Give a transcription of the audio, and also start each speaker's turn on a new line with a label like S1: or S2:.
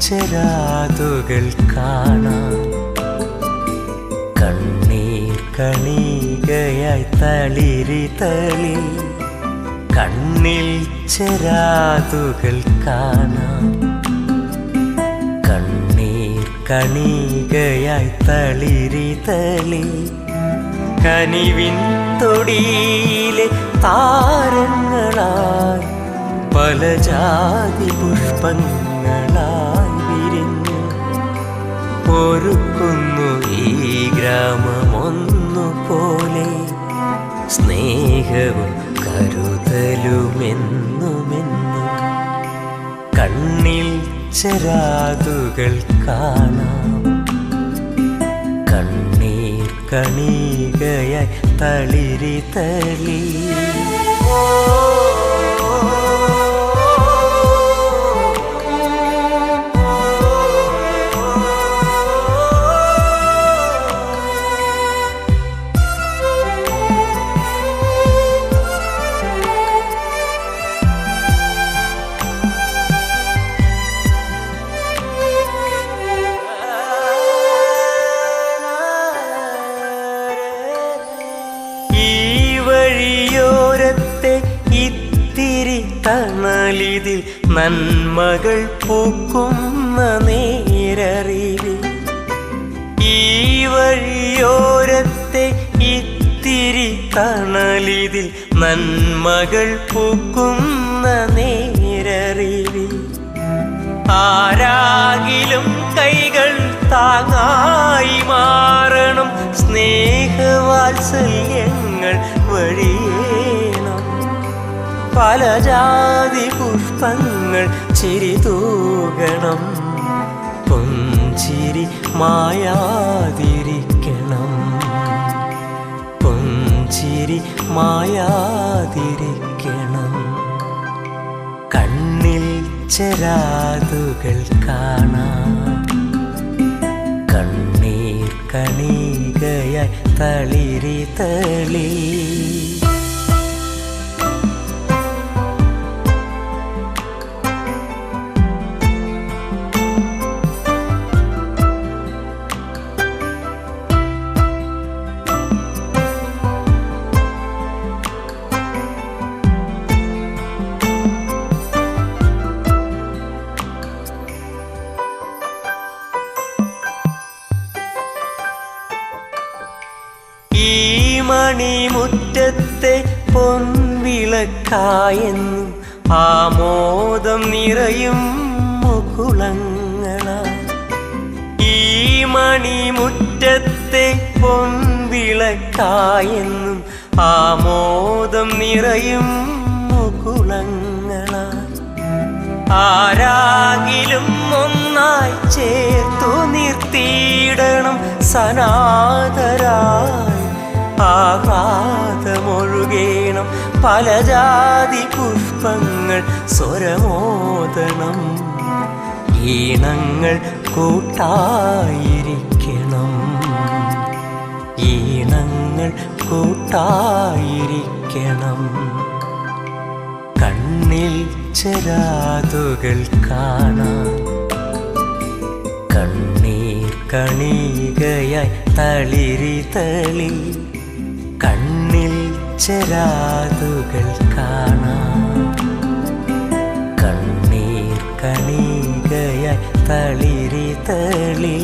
S1: ചെരാതുകൾ കാണാം കണ്ണീർ കണികയായി തളിരി തളി കണ്ണിൽ ചെരാതുകൾ കാണാം കണ്ണീർ കണികയായി തളിരി തളി കനിവിൻ തൊടിയിലെ താരങ്ങളായി പല ജാതി പുഷ്പങ്ങളായി ഒരുക്കുന്നു ഈ ഗ്രാമമൊന്നു പോലെ സ്നേഹവും കരുതലുമെന്നുമെന്നും കണ്ണിൽ ചെരാതുകൾ കാണാം. കണ്ണീർ കണികയായി തളിരി തളി. ഈ ഇത്തിരി നന്മകൾ പൂക്കുന്ന നേരറിവിൽ. ഈ വഴിയോരത്തെ ഇത്തിരി തണലിതിൽ നന്മകൾ പൂക്കുന്ന നേരറിവിൽ. ആരാകിലും പല ജാതി പുഷ്പങ്ങൾ ചിരി തൂകണം. പൊഞ്ചിരി മായാതിരിക്കണം. പൊഞ്ചിരി മായാതിരിക്കണം. കണ്ണിൽ ചെരാതുകൾ കാണാം. കണ്ണീർ കണികയായി തളിരി തളി. പൊൻവിളക്കായെന്നും ആമോദം നിറയും മുകുളങ്ങള. ഈ മണിമുറ്റത്തെ പൊൻവിളക്കായെന്നും ആമോദം നിറയും മുകുളങ്ങള. ആരാകിലും ഒന്നായി ചേർത്തു നിർത്തിയിടണം സനാതരായി ആഹ്ലാദമൊഴുകേണം പല ജാതി പുഷ്പങ്ങൾ സ്വരമോദണം ഈണങ്ങൾ കൂട്ടായിരിക്കണം. ഈണങ്ങൾ കൂട്ടായിരിക്കണം. കണ്ണിൽ ചെരാതുകൾ കാണാം. കണ്ണീർ കണികയായി തളിരി തളി. കണ്ണിൽ ചെരാതുകൾ കാണാം. കണ്ണീർ കണികയായി തളിരി തളി